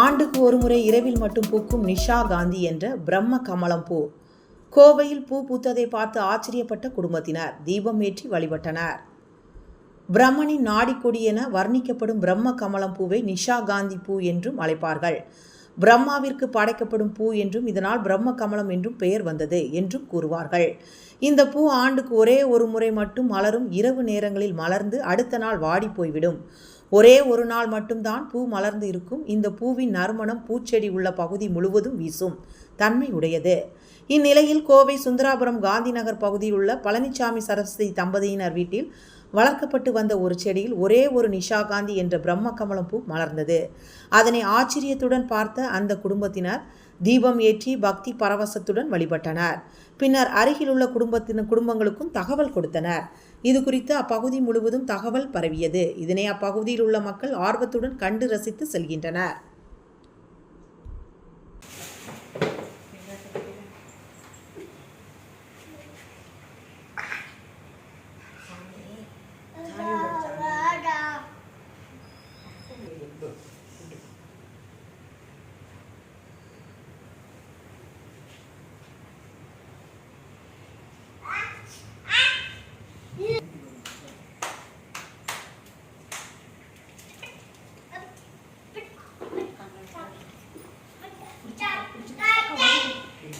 ஆண்டுக்கு ஒருமுறை இரவில் மட்டும் பூக்கும் நிஷா காந்தி என்ற பிரம்ம கமலம் பூ. கோவையில் பூ பூத்ததை பார்த்து ஆச்சரியப்பட்ட குடும்பத்தினர் தீபம் ஏற்றி வழிபட்டனர். பிரம்மனின் நாடிக்கொடி என வர்ணிக்கப்படும் பிரம்ம கமலம் பூவை நிஷா காந்தி பூ என்றும் அழைப்பார்கள். பிரம்மாவிற்கு படைக்கப்படும் பூ என்றும் இதனால் பிரம்ம கமலம் என்றும் பெயர் வந்தது என்றும் கூறுவார்கள். இந்த பூ ஆண்டுக்கு ஒரே ஒரு முறை மட்டும் மலரும் இரவு நேரங்களில் மலர்ந்து அடுத்த நாள் வாடி போய்விடும். ஒரே ஒரு நாள் மட்டும்தான் பூ மலர்ந்து இருக்கும். இந்த பூவின் நறுமணம் பூச்செடி உள்ள பகுதி முழுவதும் வீசும். தன்மை உடையது இந்நிலையில் கோவை சுந்தராபுரம் காந்திநகர் பகுதியில் உள்ள பழனிசாமி சரஸ்வதி தம்பதியினர் வீட்டில் வளர்க்கப்பட்டு வந்த ஒரு செடியில் ஒரே ஒரு நிஷா காந்தி என்ற பிரம்ம கமலம் பூ மலர்ந்தது. அதனை ஆச்சரியத்துடன் பார்த்த அந்த குடும்பத்தினர் தீபம் ஏற்றி பக்தி பரவசத்துடன் வழிபட்டனர். பின்னர் அருகிலுள்ள குடும்பத்தின குடும்பங்களுக்கும் தகவல் கொடுத்தனர். இது குறித்து அப்பகுதி முழுவதும் தகவல் பரவியது. இதனை அப்பகுதியில் உள்ள மக்கள் ஆர்வத்துடன் கண்டு ரசித்து செல்கின்றனர்.